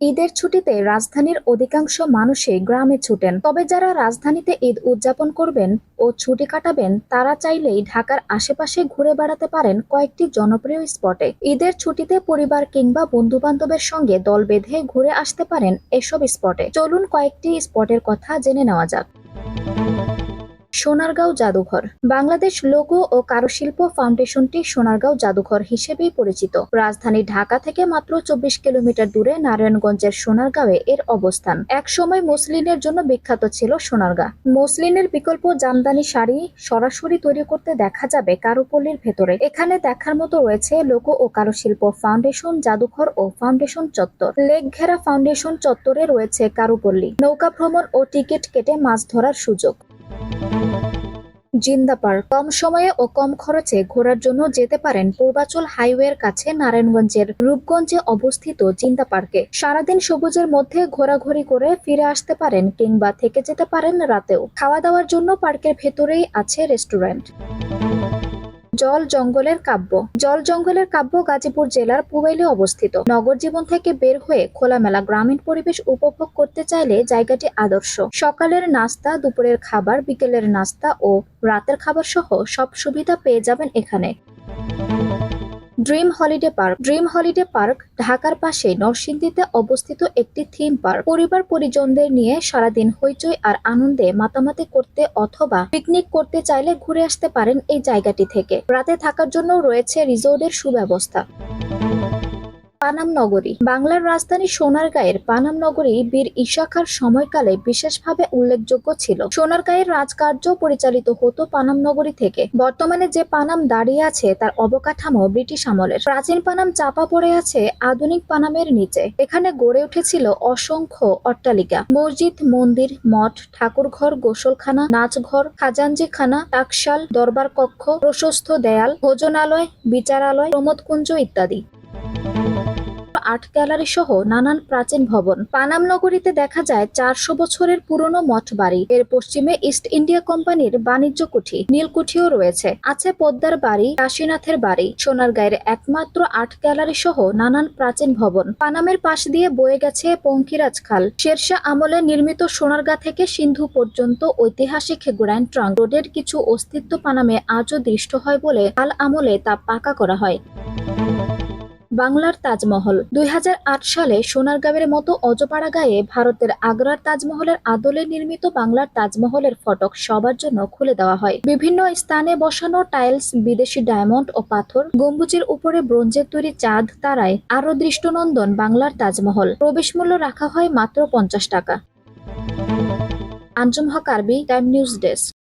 ঈদের ছুটিতে রাজধানীর অধিকাংশ মানুষই গ্রামে ছুটেন। তবে যারা রাজধানীতে ঈদ উদযাপন করবেন ও ছুটি কাটাবেন, তারা চাইলেই ঢাকার আশেপাশে ঘুরে বেড়াতে পারেন কয়েকটি জনপ্রিয় স্পটে। ঈদের ছুটিতে পরিবার কিংবা বন্ধু বান্ধবের সঙ্গে দল বেঁধে ঘুরে আসতে পারেন এসব স্পটে। চলুন কয়েকটি স্পটের কথা জেনে নেওয়া যাক। সোনারগাঁও জাদুঘর। বাংলাদেশ লোগো ও কারুশিল্প ফাউন্ডেশনটি সোনারগাঁও জাদুঘর হিসেবেই পরিচিত। রাজধানী ঢাকা থেকে মাত্র চব্বিশ কিলোমিটার দূরে নারায়ণগঞ্জের সোনারগাঁওয়ে এর অবস্থান। একসময় মসলিনের জন্য বিখ্যাত ছিল সোনারগাঁ। মসলিনের বিকল্প জামদানি শাড়ি সরাসরি তৈরি করতে দেখা যাবে কারুপল্লীর ভেতরে। এখানে দেখার মতো রয়েছে লোগো ও কারুশিল্প ফাউন্ডেশন, জাদুঘর ও ফাউন্ডেশন চত্বর। লেক ঘেরা ফাউন্ডেশন চত্বরে রয়েছে কারুপল্লী। নৌকা ভ্রমণ ও টিকিট কেটে মাছ ধরার সুযোগ। জিন্দা পার্ক। কম সময়ে ও কম খরচে ঘোরার জন্য যেতে পারেন পূর্বাচল হাইওয়ের কাছে নারায়ণগঞ্জের রূপগঞ্জে অবস্থিত জিন্দা পার্কে। সারাদিন সবুজের মধ্যে ঘোরাঘুরি করে ফিরে আসতে পারেন কিংবা থেকে যেতে পারেন রাতেও। খাওয়া দাওয়ার জন্য পার্কের ভেতরেই আছে রেস্টুরেন্ট। জল জঙ্গলের কাব্য। জল জঙ্গলের কাব্য গাজীপুর জেলার পুবাইলে অবস্থিত। নগর জীবন থেকে বের হয়ে খোলামেলা গ্রামীণ পরিবেশ উপভোগ করতে চাইলে জায়গাটি আদর্শ। সকালের নাস্তা, দুপুরের খাবার, বিকেলের নাস্তা ও রাতের খাবার সহ সব সুবিধা পেয়ে যাবেন এখানে। Dream holiday park. Dream holiday park ঢাকার পাশে নরসিংদীতে অবস্থিত একটি থিম পার্ক। পরিবার পরিজনদের নিয়ে সারাদিন হইচই আর আনন্দে মাতামাতি করতে অথবা পিকনিক করতে চাইলে ঘুরে আসতে পারেন এই জায়গাটি থেকে। রাতে থাকার জন্য রয়েছে রিজোর্টের সুব্যবস্থা। পানাম নগরী। বাংলার রাজধানী সোনারগাঁয়ের পানাম নগরী বীর ঈশাখার সময়কালে বিশেষভাবে উল্লেখযোগ্য ছিল। সোনারগাঁয়ের রাজকার্য পরিচালিত হতো পানাম নগরী থেকে। বর্তমানে যে পানাম দাঁড়িয়ে আছে, তার অবকাঠামো ব্রিটিশ আমলের। প্রাচীন পানাম চাপা পড়ে আছে আধুনিক পানামের নিচে। এখানে গড়ে উঠেছিল অসংখ্য অট্টালিকা। মসজিদ, মন্দির, মঠ, ঠাকুরঘর, গোসলখানা, নাচঘর, খাজাঞ্জিখানা টাকশাল দরবার কক্ষ, প্রশস্ত দেয়াল, ভোজনালয়, বিচারালয়, প্রমোদকুঞ্জ ইত্যাদি। আর্ট গ্যালারি সহ নানান প্রাচীন ভবন। পানাম নগরীতে দেখা যায় চারশো বছরের পুরনো মঠ বাড়ি। এর পশ্চিমে ইস্ট ইন্ডিয়া কোম্পানির বাণিজ্য কুঠি, নীলকুঠিও রয়েছে। আছে পদ্মার বাড়ি, কাশীনাথের বাড়ি। সোনারগাঁয়ের একমাত্র আর্ট গ্যালারি সহ নানান প্রাচীন ভবন। পানামের পাশ দিয়ে বয়ে গেছে পঙ্কিরাজ খাল। শেরশাহ আমলে নির্মিত সোনারগাঁ থেকে সিন্ধু পর্যন্ত ঐতিহাসিক গ্র্যান্ড ট্রাঙ্ক। রোডের কিছু অস্তিত্ব পানামে আজও দৃষ্ট হয় বলে আল আমলে তা পাকা করা হয়। বাংলার তাজমহল। দুই হাজার আট সালে সোনারগাঁওয়ের মতো অজপাড়া গায়ে ভারতের আগ্রার তাজমহলের আদলে নির্মিত বাংলার তাজমহলের ফটক সবার জন্য খুলে দেওয়া হয়। বিভিন্ন স্থানে বসানো টাইলস, বিদেশি ডায়মন্ড ও পাথর, গম্বুজের উপরে ব্রোঞ্জের তৈরি চাঁদ তারায় আরও দৃষ্টনন্দন বাংলার তাজমহল। প্রবেশ মূল্য রাখা হয় মাত্র পঞ্চাশ টাকা। আঞ্জুম হক, আরবি, টাইম নিউজ ডেস্ক।